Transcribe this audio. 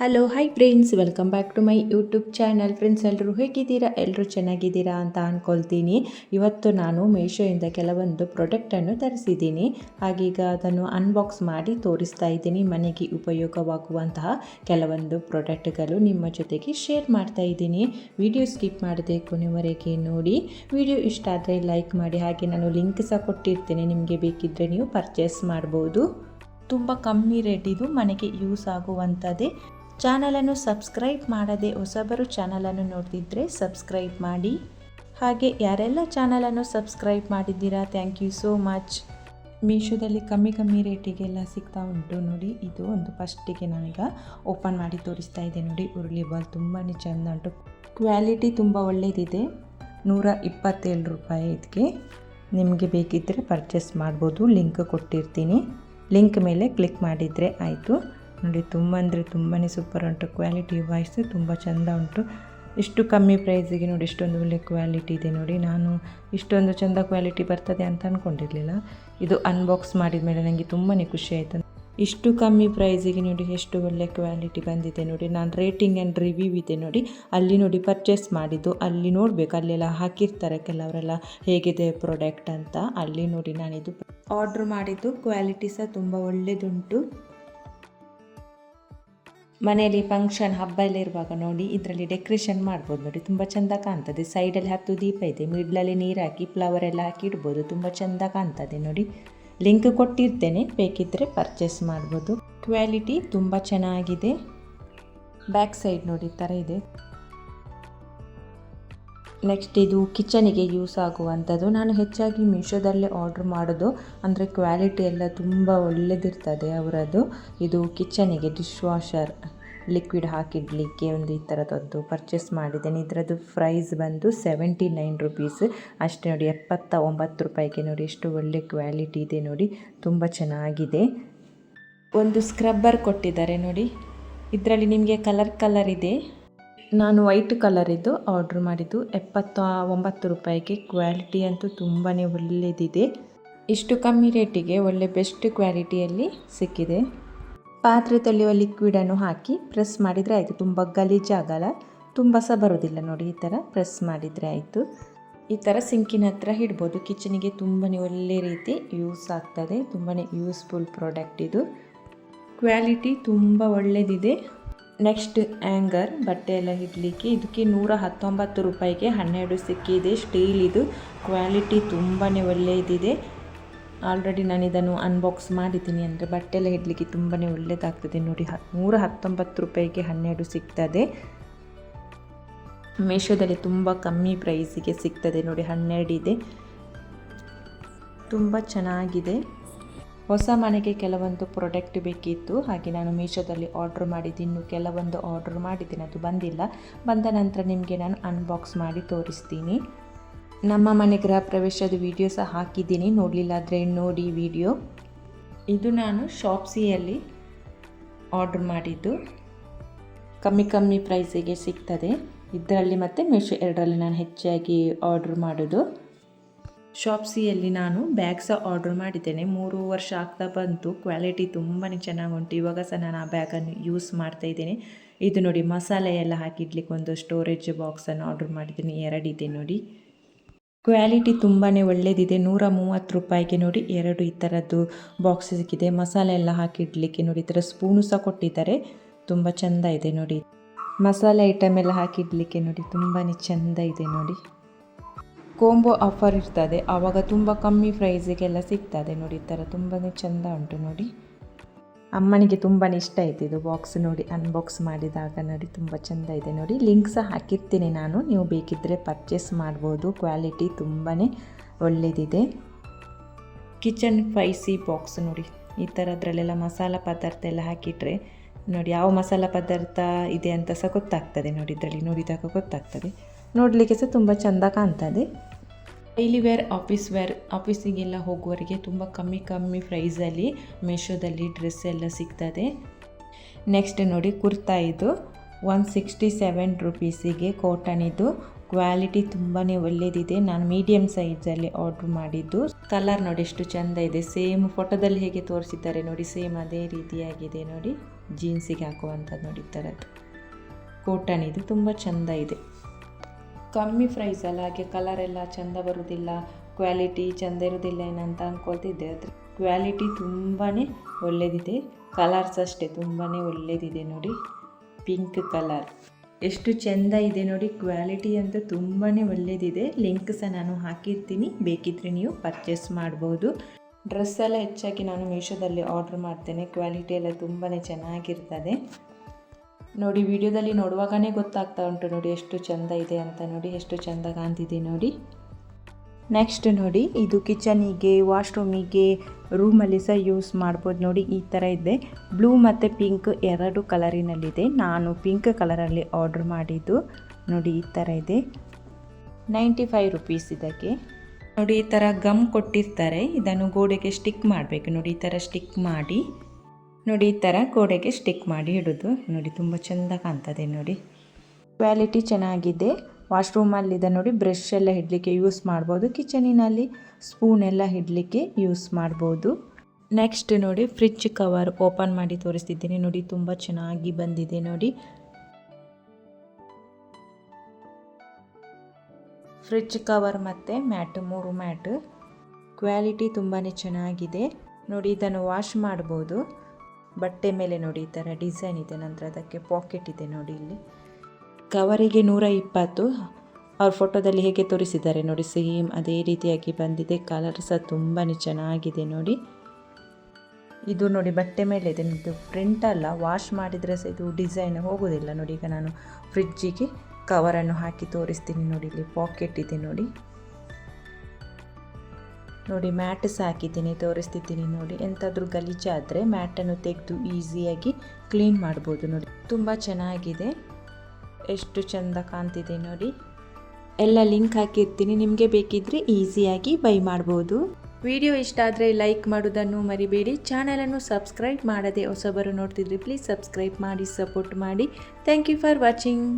Hello hi friends welcome back to my YouTube channel friends ಎಲ್ಲರೂ ಹೇಗಿದ್ದೀರಾ? ಎಲ್ಲರೂ ಚೆನ್ನಾಗಿದ್ದೀರಾ ಅಂತ ಅಂದ್ಕೊಳ್ತೀನಿ ಇವತ್ತು ನಾನು ಮೀಶೋಯಿಂದ ಕೆಲವೊಂದು ಪ್ರಾಡಕ್ಟನ್ನು ತರಿಸಿದ್ದೀನಿ. ಹಾಗೀಗ ಅದನ್ನು ಅನ್ಬಾಕ್ಸ್ ಮಾಡಿ ತೋರಿಸ್ತಾ ಇದ್ದೀನಿ. ಮನೆಗೆ ಉಪಯೋಗವಾಗುವಂತಹ ಕೆಲವೊಂದು ಪ್ರಾಡಕ್ಟ್ಗಳು ನಿಮ್ಮ ಜೊತೆಗೆ ಶೇರ್ ಮಾಡ್ತಾ ಇದ್ದೀನಿ. ವಿಡಿಯೋ ಸ್ಕಿಪ್ ಮಾಡದೆ ಕೊನೆವರೆಗೆ ನೋಡಿ. ವಿಡಿಯೋ ಇಷ್ಟ ಆದರೆ ಲೈಕ್ ಮಾಡಿ. ಹಾಗೆ ನಾನು ಲಿಂಕ್ ಸಹ ಕೊಟ್ಟಿರ್ತೇನೆ. ನಿಮಗೆ ಬೇಕಿದ್ದರೆ ನೀವು ಪರ್ಚೇಸ್ ಮಾಡ್ಬೋದು. ತುಂಬ ಕಮ್ಮಿ ರೇಟಿದು ಮನೆಗೆ ಯೂಸ್ ಆಗುವಂಥದ್ದೇ ಚಾನಲನ್ನು ಸಬ್ಸ್ಕ್ರೈಬ್ ಮಾಡದೆ ಹೊಸಬರು ಚಾನಲನ್ನು ನೋಡ್ತಿದ್ರೆ ಸಬ್ಸ್ಕ್ರೈಬ್ ಮಾಡಿ. ಹಾಗೆ ಯಾರೆಲ್ಲ ಚಾನಲನ್ನು ಸಬ್ಸ್ಕ್ರೈಬ್ ಮಾಡಿದ್ದೀರಾ, ಥ್ಯಾಂಕ್ ಯು ಸೋ ಮಚ್. ಮೀಶೋದಲ್ಲಿ ಕಮ್ಮಿ ಕಮ್ಮಿ ರೇಟಿಗೆಲ್ಲ ಸಿಗ್ತಾ ಉಂಟು ನೋಡಿ, ಇದು ಒಂದು ಫಸ್ಟಿಗೆ ನಾನೀಗ ಓಪನ್ ಮಾಡಿ ತೋರಿಸ್ತಾ ಇದ್ದೆ ನೋಡಿ, ಉರುಳಿ ಬಾಲ್ ತುಂಬಾ ಚೆಂದ ಉಂಟು. ಕ್ವಾಲಿಟಿ ತುಂಬ ಒಳ್ಳೆಯದಿದೆ ನೂರ ಇಪ್ಪತ್ತೇಳು ರೂಪಾಯಿ ಇದಕ್ಕೆ ನಿಮಗೆ ಬೇಕಿದ್ದರೆ ಪರ್ಚೇಸ್ ಮಾಡ್ಬೋದು, ಲಿಂಕ್ ಕೊಟ್ಟಿರ್ತೀನಿ. ಲಿಂಕ್ ಮೇಲೆ ಕ್ಲಿಕ್ ಮಾಡಿದರೆ ಆಯಿತು. ನೋಡಿ, ತುಂಬ ಅಂದರೆ ತುಂಬಾ ಸೂಪರ್ ಉಂಟು. ಕ್ವಾಲಿಟಿ ವಾಯ್ಸ್ ತುಂಬ ಚೆಂದ ಉಂಟು. ಇಷ್ಟು ಕಮ್ಮಿ ಪ್ರೈಸಿಗೆ ನೋಡಿ, ಇಷ್ಟೊಂದು ಒಳ್ಳೆ ಕ್ವಾಲಿಟಿ ಇದೆ ನೋಡಿ. ನಾನು ಇಷ್ಟೊಂದು ಚೆಂದ ಕ್ವಾಲಿಟಿ ಬರ್ತದೆ ಅಂತ ಅಂದ್ಕೊಂಡಿರಲಿಲ್ಲ ಇದು ಅನ್ಬಾಕ್ಸ್ ಮಾಡಿದ ಮೇಲೆ ನನಗೆ ತುಂಬಾ ಖುಷಿ ಆಯಿತು. ಇಷ್ಟು ಕಮ್ಮಿ ಪ್ರೈಸಿಗೆ ನೋಡಿ, ಎಷ್ಟು ಒಳ್ಳೆ ಕ್ವಾಲಿಟಿ ಬಂದಿದೆ ನೋಡಿ. ನಾನು ರೇಟಿಂಗ್ ಆ್ಯಂಡ್ ರಿವ್ಯೂ ಇದೆ ನೋಡಿ. ಅಲ್ಲಿ ನೋಡಿ ಪರ್ಚೇಸ್ ಮಾಡಿದ್ದು. ಅಲ್ಲಿ ನೋಡಬೇಕು, ಅಲ್ಲೆಲ್ಲ ಹಾಕಿರ್ತಾರೆ ಕೆಲವರೆಲ್ಲ ಹೇಗಿದೆ ಪ್ರಾಡಕ್ಟ್ ಅಂತ. ಅಲ್ಲಿ ನೋಡಿ ನಾನಿದು ಆರ್ಡ್ರ್ ಮಾಡಿದ್ದು. ಕ್ವಾಲಿಟಿ ಸಹ ತುಂಬ ಒಳ್ಳೆಯದುಂಟು ಮನೆಯಲ್ಲಿ ಫಂಕ್ಷನ್ ಹಬ್ಬ ಎಲ್ಲ ಇರುವಾಗ ನೋಡಿ, ಇದರಲ್ಲಿ ಡೆಕೋರೇಷನ್ ಮಾಡ್ಬೋದು ನೋಡಿ. ತುಂಬ ಚೆಂದ ಕಾಣ್ತದೆ. ಸೈಡಲ್ಲಿ ಹತ್ತು ದೀಪ ಇದೆ. ಮಿಡ್ಲಲ್ಲಿ ನೀರು ಹಾಕಿ ಫ್ಲವರ್ ಎಲ್ಲ ಹಾಕಿ ಇಡ್ಬೋದು. ತುಂಬ ಚೆಂದ ಕಾಣ್ತದೆ ನೋಡಿ. ಲಿಂಕ್ ಕೊಟ್ಟಿರ್ತೇನೆ. ಬೇಕಿದ್ದರೆ ಪರ್ಚೇಸ್ ಮಾಡ್ಬೋದು. ಕ್ವಾಲಿಟಿ ತುಂಬ ಚೆನ್ನಾಗಿದೆ. ಬ್ಯಾಕ್ ಸೈಡ್ ನೋಡಿ ಥರ ಇದೆ. ನೆಕ್ಸ್ಟ್ ಇದು ಕಿಚನಿಗೆ ಯೂಸ್ ಆಗುವಂಥದ್ದು. ನಾನು ಹೆಚ್ಚಾಗಿ ಮೀಶೋದಲ್ಲೇ ಆರ್ಡ್ರ್ ಮಾಡೋದು. ಅಂದರೆ ಕ್ವಾಲಿಟಿ ಎಲ್ಲ ತುಂಬ ಒಳ್ಳೆದಿರ್ತದೆ ಅವರದ್ದು ಇದು ಕಿಚನಿಗೆ ಡಿಶ್ ವಾಷರ್ ಲಿಕ್ವಿಡ್ ಹಾಕಿಡಲಿಕ್ಕೆ ಒಂದು ಈ ಥರದದ್ದು ಪರ್ಚೇಸ್ ಮಾಡಿದ್ದೇನೆ. ಇದರದ್ದು ಪ್ರೈಸ್ ಬಂದು ಸೆವೆಂಟಿ ನೈನ್ ರುಪೀಸ್. ಅಷ್ಟೇ ನೋಡಿ ಎಪ್ಪತ್ತ ಒಂಬತ್ತು ರೂಪಾಯಿಗೆ ನೋಡಿ, ಎಷ್ಟು ಒಳ್ಳೆ ಕ್ವಾಲಿಟಿ ಇದೆ ನೋಡಿ, ತುಂಬ ಚೆನ್ನಾಗಿದೆ. ಒಂದು ಸ್ಕ್ರಬ್ಬರ್ ಕೊಟ್ಟಿದ್ದಾರೆ ನೋಡಿ. ಇದರಲ್ಲಿ ನಿಮಗೆ ಕಲರ್ ಕಲರ್ ಇದೆ. ನಾನು ವೈಟ್ ಕಲರಿದ್ದು ಆರ್ಡ್ರ್ ಮಾಡಿದ್ದು ಎಪ್ಪತ್ತ ಒಂಬತ್ತು ರೂಪಾಯಿಗೆ. ಕ್ವಾಲಿಟಿ ಅಂತೂ ತುಂಬಾ ಒಳ್ಳೆಯದಿದೆ ಇಷ್ಟು ಕಮ್ಮಿ ರೇಟಿಗೆ ಒಳ್ಳೆ ಬೆಸ್ಟ್ ಕ್ವಾಲಿಟಿಯಲ್ಲಿ ಸಿಕ್ಕಿದೆ. ಪಾತ್ರೆ ತೊಳೆಯುವ ಲಿಕ್ವಿಡನ್ನು ಹಾಕಿ ಪ್ರೆಸ್ ಮಾಡಿದರೆ ಆಯಿತು. ತುಂಬ ಗಲೀಜಾಗಲ್ಲ ತುಂಬ ಸಹ ಬರೋದಿಲ್ಲ ನೋಡಿ, ಈ ಥರ ಪ್ರೆಸ್ ಮಾಡಿದರೆ ಆಯಿತು. ಈ ಥರ ಸಿಂಕಿನ ಹತ್ರ ಇಡ್ಬೋದು. ಕಿಚನಿಗೆ ತುಂಬಾ ಒಳ್ಳೆ ರೀತಿ ಯೂಸ್ ಆಗ್ತದೆ. ತುಂಬಾ ಯೂಸ್ಫುಲ್ ಪ್ರಾಡಕ್ಟ್ ಇದು. ಕ್ವಾಲಿಟಿ ತುಂಬ ಒಳ್ಳೆಯದಿದೆ ನೆಕ್ಸ್ಟ್ ಆ್ಯಂಗರ್ ಬಟ್ಟೆ ಎಲ್ಲ ಇಡಲಿಕ್ಕೆ. ಇದಕ್ಕೆ ನೂರ ಹತ್ತೊಂಬತ್ತು ರೂಪಾಯಿಗೆ ಹನ್ನೆರಡು ಸಿಕ್ಕಿದೆ ಸ್ಟೀಲ್ ಇದು. ಕ್ವಾಲಿಟಿ ತುಂಬಾ ಒಳ್ಳೆಯದಿದೆ ಆಲ್ರೆಡಿ ನಾನು ಇದನ್ನು ಅನ್ಬಾಕ್ಸ್ ಮಾಡಿದ್ದೀನಿ ಅಂದರೆ ಬಟ್ಟೆ ಎಲ್ಲ ಇಡಲಿಕ್ಕೆ ತುಂಬಾ ಒಳ್ಳೆಯದಾಗ್ತದೆ ನೋಡಿ, ಹ, ನೂರ ಹತ್ತೊಂಬತ್ತು ರೂಪಾಯಿಗೆ ಹನ್ನೆರಡು ಸಿಗ್ತದೆ. ಮೀಶೋದಲ್ಲಿ ತುಂಬ ಕಮ್ಮಿ ಪ್ರೈಸಿಗೆ ಸಿಗ್ತದೆ. ನೋಡಿ, ಹನ್ನೆರಡು ಇದೆ. ತುಂಬ ಚೆನ್ನಾಗಿದೆ. ಹೊಸ ಮನೆಗೆ ಕೆಲವೊಂದು ಪ್ರಾಡಕ್ಟ್ ಬೇಕಿತ್ತು. ಹಾಗೆ ನಾನು ಮೀಶೋದಲ್ಲಿ ಆರ್ಡ್ರ್ ಮಾಡಿದ್ದು. ಇನ್ನು ಕೆಲವೊಂದು ಆರ್ಡ್ರ್ ಮಾಡಿದ್ದೀನಿ. ಅದು ಬಂದಿಲ್ಲ. ಬಂದ ನಂತರ ನಿಮಗೆ ನಾನು ಅನ್ಬಾಕ್ಸ್ ಮಾಡಿ ತೋರಿಸ್ತೀನಿ. ನಮ್ಮ ಮನೆ ಗೃಹ ಪ್ರವೇಶದ ವಿಡಿಯೋ ಸಹ ಹಾಕಿದ್ದೀನಿ. ನೋಡಲಿಲ್ಲ ಆದರೆ ನೋಡಿ ವಿಡಿಯೋ ಇದು ನಾನು ಶಾಪ್ಸಿಯಲ್ಲಿ ಆರ್ಡ್ರ್ ಮಾಡಿದ್ದು. ಕಮ್ಮಿ ಕಮ್ಮಿ ಪ್ರೈಸಿಗೆ ಸಿಗ್ತದೆ. ಇದರಲ್ಲಿ ಮತ್ತು ಮೀಶೋ ಎರಡರಲ್ಲಿ ನಾನು ಹೆಚ್ಚಾಗಿ ಆರ್ಡ್ರ್ ಮಾಡೋದು. ಶಾಪ್ಸಿಯಲ್ಲಿ ನಾನು ಬ್ಯಾಗ್ ಸಹ ಆರ್ಡ್ರ್ ಮಾಡಿದ್ದೇನೆ. ಮೂರು ವರ್ಷ ಆಗ್ತಾ ಬಂತು. ಕ್ವಾಲಿಟಿ ತುಂಬಾ ಚೆನ್ನಾಗಿ ಉಂಟು. ಇವಾಗ ಸಹ ನಾನು ಆ ಬ್ಯಾಗನ್ನು ಯೂಸ್ ಮಾಡ್ತಾ ಇದ್ದೇನೆ. ಇದು ನೋಡಿ, ಮಸಾಲೆ ಎಲ್ಲ ಹಾಕಿಡ್ಲಿಕ್ಕೆ ಒಂದು ಸ್ಟೋರೇಜ್ ಬಾಕ್ಸನ್ನು ಆರ್ಡ್ರ್ ಮಾಡಿದ್ದೀನಿ. ಎರಡಿದೆ ನೋಡಿ. ಕ್ವಾಲಿಟಿ ತುಂಬಾ ಒಳ್ಳೆಯದಿದೆ ನೂರ ಮೂವತ್ತು ರೂಪಾಯಿಗೆ ನೋಡಿ ಎರಡು ಈ ಥರದ್ದು ಬಾಕ್ಸ್ ಸಿಕ್ಕಿದೆ ಮಸಾಲೆ ಎಲ್ಲ ಹಾಕಿಡ್ಲಿಕ್ಕೆ ನೋಡಿ, ಈ ಥರ ಸ್ಪೂನು ಸಹ ಕೊಟ್ಟಿದ್ದಾರೆ. ತುಂಬ ಚೆಂದ ಇದೆ ನೋಡಿ. ಮಸಾಲೆ ಐಟಮ್ ಎಲ್ಲ ಹಾಕಿಡ್ಲಿಕ್ಕೆ ನೋಡಿ ತುಂಬಾ ಚೆಂದ ಇದೆ ನೋಡಿ. ಕೋಂಬೋ ಆಫರ್ ಇರ್ತದೆ. ಆವಾಗ ತುಂಬ ಕಮ್ಮಿ ಪ್ರೈಸಿಗೆಲ್ಲ ಸಿಗ್ತದೆ ನೋಡಿ, ಈ ಥರ ತುಂಬಾ ಚೆಂದ ಉಂಟು ನೋಡಿ. ಅಮ್ಮನಿಗೆ ತುಂಬಾ ಇಷ್ಟ ಆಯ್ತು ಇದು ಬಾಕ್ಸ್ ನೋಡಿ ಅನ್ಬಾಕ್ಸ್ ಮಾಡಿದಾಗ ನೋಡಿ, ತುಂಬ ಚೆಂದ ಇದೆ ನೋಡಿ. ಲಿಂಕ್ ಸಹ ಹಾಕಿರ್ತೀನಿ ನಾನು, ನೀವು ಬೇಕಿದ್ದರೆ ಪರ್ಚೇಸ್ ಮಾಡ್ಬೋದು ಕ್ವಾಲಿಟಿ ತುಂಬಾ ಒಳ್ಳೆಯದಿದೆ ಕಿಚನ್ ಫೈಸಿ ಬಾಕ್ಸ್ ನೋಡಿ, ಈ ಥರದ್ರಲ್ಲೆಲ್ಲ ಮಸಾಲ ಪದಾರ್ಥ ಎಲ್ಲ ಹಾಕಿಟ್ರೆ ನೋಡಿ, ಯಾವ ಮಸಾಲ ಪದಾರ್ಥ ಇದೆ ಅಂತ ಸಹ ಗೊತ್ತಾಗ್ತದೆ ನೋಡಿ, ಇದರಲ್ಲಿ ನೋಡಿದಾಗ ಗೊತ್ತಾಗ್ತದೆ. ನೋಡಲಿಕ್ಕೆ ಸಹ ತುಂಬ ಚೆಂದ ಕಾಣ್ತದೆ. ಡೈಲಿ ವೇರ್, ಆಫೀಸ್ ವೇರ್, ಆಫೀಸಿಗೆಲ್ಲ ಹೋಗುವವರಿಗೆ ತುಂಬ ಕಮ್ಮಿ ಕಮ್ಮಿ ಪ್ರೈಸಲ್ಲಿ ಮೀಶೋದಲ್ಲಿ ಡ್ರೆಸ್ ಎಲ್ಲ ಸಿಗ್ತದೆ. ನೆಕ್ಸ್ಟ್ ನೋಡಿ ಕುರ್ತಾ ಇದು. ಒನ್ ಸಿಕ್ಸ್ಟಿ ಸೆವೆನ್ ರುಪೀಸಿಗೆ ಕಾಟನ್ ಇದು. ಕ್ವಾಲಿಟಿ ತುಂಬಾ ಒಳ್ಳೆಯದಿದೆ ನಾನು ಮೀಡಿಯಮ್ ಸೈಜಲ್ಲಿ ಆರ್ಡ್ರ್ ಮಾಡಿದ್ದು. ಕಲರ್ ನೋಡಿ ಎಷ್ಟು ಚೆಂದ ಇದೆ. ಸೇಮ್ ಫೋಟೋದಲ್ಲಿ ಹೇಗೆ ತೋರಿಸಿದ್ದಾರೆ ನೋಡಿ, ಸೇಮ್ ಅದೇ ರೀತಿಯಾಗಿದೆ ನೋಡಿ. ಜೀನ್ಸಿಗೆ ಹಾಕುವಂಥದ್ದು ನೋಡಿ ಥರದ್ದು. ಕಾಟನ್ ಇದು ತುಂಬ ಚೆಂದ ಇದೆ. ಕಮ್ಮಿ ಪ್ರೈಸ್ ಅಲ್ಲ, ಹಾಗೆ ಕಲರ್ ಎಲ್ಲ ಚೆಂದ ಬರುವುದಿಲ್ಲ ಕ್ವಾಲಿಟಿ ಚೆಂದ ಇರುವುದಿಲ್ಲ ಏನಂತ ಅಂದ್ಕೊಳ್ತಿದ್ದೆ ಆದರೆ ಕ್ವಾಲಿಟಿ ತುಂಬಾ ಒಳ್ಳೆಯದಿದೆ ಕಲರ್ಸ್ ಅಷ್ಟೇ ತುಂಬಾ ಒಳ್ಳೆಯದಿದೆ ನೋಡಿ ಪಿಂಕ್ ಕಲರ್ ಎಷ್ಟು ಚೆಂದ ಇದೆ ನೋಡಿ ಕ್ವಾಲಿಟಿ ಅಂತೂ ತುಂಬಾ ಒಳ್ಳೆಯದಿದೆ ಲಿಂಕ್ ಸಹ ನಾನು ಹಾಕಿರ್ತೀನಿ, ಬೇಕಿದ್ರೆ ನೀವು ಪರ್ಚೇಸ್ ಮಾಡ್ಬೋದು. ಡ್ರೆಸ್ ಎಲ್ಲ ಹೆಚ್ಚಾಗಿ ನಾನು ಮೀಶೋದಲ್ಲಿ ಆರ್ಡ್ರ್ ಮಾಡ್ತೇನೆ ಕ್ವಾಲಿಟಿ ಎಲ್ಲ ತುಂಬಾ ಚೆನ್ನಾಗಿರ್ತದೆ. ನೋಡಿ, ವಿಡಿಯೋದಲ್ಲಿ ನೋಡುವಾಗನೇ ಗೊತ್ತಾಗ್ತಾ ಉಂಟು ನೋಡಿ, ಎಷ್ಟು ಚೆಂದ ಇದೆ ಅಂತ ನೋಡಿ, ಎಷ್ಟು ಚೆಂದ ಕಾಣ್ತಿದೆ ನೋಡಿ. ನೆಕ್ಸ್ಟ್ ನೋಡಿ, ಇದು ಕಿಚನಿಗೆ ವಾಶ್ರೂಮಿಗೆ ರೂಮಲ್ಲಿ ಸಹ ಯೂಸ್ ಮಾಡ್ಬೋದು ನೋಡಿ, ಈ ಥರ ಇದೆ. ಬ್ಲೂ ಮತ್ತು ಪಿಂಕ್ ಎರಡು ಕಲರಿನಲ್ಲಿದೆ ನಾನು ಪಿಂಕ್ ಕಲರಲ್ಲಿ ಆರ್ಡ್ರ್ ಮಾಡಿದ್ದು ನೋಡಿ, ಈ ಥರ ಇದೆ. ನೈಂಟಿ ಫೈವ್ ರುಪೀಸ್ ಇದಕ್ಕೆ. ನೋಡಿ, ಈ ಥರ ಗಮ್ ಕೊಟ್ಟಿರ್ತಾರೆ. ಇದನ್ನು ಗೋಡೆಗೆ ಸ್ಟಿಕ್ ಮಾಡಬೇಕು ನೋಡಿ, ಈ ಥರ ಸ್ಟಿಕ್ ಮಾಡಿ. ನೋಡಿ ಈ ಥರ ಗೋಡೆಗೆ ಸ್ಟಿಕ್ ಮಾಡಿ ಇಡೋದು. ನೋಡಿ ತುಂಬ ಚೆಂದ ಕಾಣ್ತದೆ ನೋಡಿ. ಕ್ವಾಲಿಟಿ ಚೆನ್ನಾಗಿದೆ. ವಾಶ್ರೂಮಲ್ಲಿದೆ ನೋಡಿ, ಬ್ರಷ್ ಎಲ್ಲ ಇಡಲಿಕ್ಕೆ ಯೂಸ್ ಮಾಡ್ಬೋದು. ಕಿಚನಿನಲ್ಲಿ ಸ್ಪೂನ್ ಎಲ್ಲ ಇಡಲಿಕ್ಕೆ ಯೂಸ್ ಮಾಡ್ಬೋದು. ನೆಕ್ಸ್ಟ್ ನೋಡಿ ಫ್ರಿಜ್ ಕವರ್ ಓಪನ್ ಮಾಡಿ ತೋರಿಸ್ತಿದ್ದೀನಿ. ನೋಡಿ, ತುಂಬ ಚೆನ್ನಾಗಿ ಬಂದಿದೆ ನೋಡಿ. ಫ್ರಿಜ್ ಕವರ್ ಮತ್ತು ಮ್ಯಾಟ್, ಮೂರು ಮ್ಯಾಟ್. ಕ್ವಾಲಿಟಿ ತುಂಬಾ ಚೆನ್ನಾಗಿದೆ. ನೋಡಿ, ಇದನ್ನು ವಾಶ್ ಮಾಡ್ಬೋದು. ಬಟ್ಟೆ ಮೇಲೆ ನೋಡಿ, ಈ ಥರ ಡಿಸೈನ್ ಇದೆ, ನಂತರ ಅದಕ್ಕೆ ಪಾಕೆಟ್ ಇದೆ ನೋಡಿ ಇಲ್ಲಿ. ಕವರಿಗೆ ನೂರ ಇಪ್ಪತ್ತು. ಅವ್ರ ಫೋಟೋದಲ್ಲಿ ಹೇಗೆ ತೋರಿಸಿದ್ದಾರೆ ನೋಡಿ, ಸೇಮ್ ಅದೇ ರೀತಿಯಾಗಿ ಬಂದಿದೆ. ಕಲರ್ ಸಹ ತುಂಬಾ ಚೆನ್ನಾಗಿದೆ ನೋಡಿ. ಇದು ನೋಡಿ, ಬಟ್ಟೆ ಮೇಲೆ ಇದೆ. ಇದು ಪ್ರಿಂಟ್ ಅಲ್ಲ ವಾಶ್ ಮಾಡಿದರೆ ಸಹ ಇದು ಡಿಸೈನ್ ಹೋಗೋದಿಲ್ಲ ನೋಡಿ. ಈಗ ನಾನು ಫ್ರಿಡ್ಜಿಗೆ ಕವರನ್ನು ಹಾಕಿ ತೋರಿಸ್ತೀನಿ ನೋಡಿ, ಇಲ್ಲಿ ಪಾಕೆಟ್ ಇದೆ ನೋಡಿ. ನೋಡಿ, ಮ್ಯಾಟ್ ಹಾಕಿದ್ದೀನಿ ತೋರಿಸ್ತಿದ್ದೀನಿ ನೋಡಿ. ಎಂತಾದರೂ ಗಲೀಜಾದರೆ ಮ್ಯಾಟನ್ನು ತೆಗೆದು ಈಸಿಯಾಗಿ ಕ್ಲೀನ್ ಮಾಡ್ಬೋದು ನೋಡಿ. ತುಂಬ ಚೆನ್ನಾಗಿದೆ. ಎಷ್ಟು ಚೆಂದ ಕಾಣ್ತಿದೆ ನೋಡಿ. ಎಲ್ಲ ಲಿಂಕ್ ಹಾಕಿರ್ತೀನಿ, ನಿಮಗೆ ಬೇಕಿದ್ದರೆ ಈಸಿಯಾಗಿ ಬೈ ಮಾಡ್ಬೋದು. ವಿಡಿಯೋ ಇಷ್ಟ ಆದರೆ ಲೈಕ್ ಮಾಡೋದನ್ನು ಮರಿಬೇಡಿ. ಚಾನಲನ್ನು ಸಬ್ಸ್ಕ್ರೈಬ್ ಮಾಡದೆ ಹೊಸಬರು ನೋಡ್ತಿದ್ರೆ ಪ್ಲೀಸ್ ಸಬ್ಸ್ಕ್ರೈಬ್ ಮಾಡಿ, ಸಪೋರ್ಟ್ ಮಾಡಿ. Thank you for watching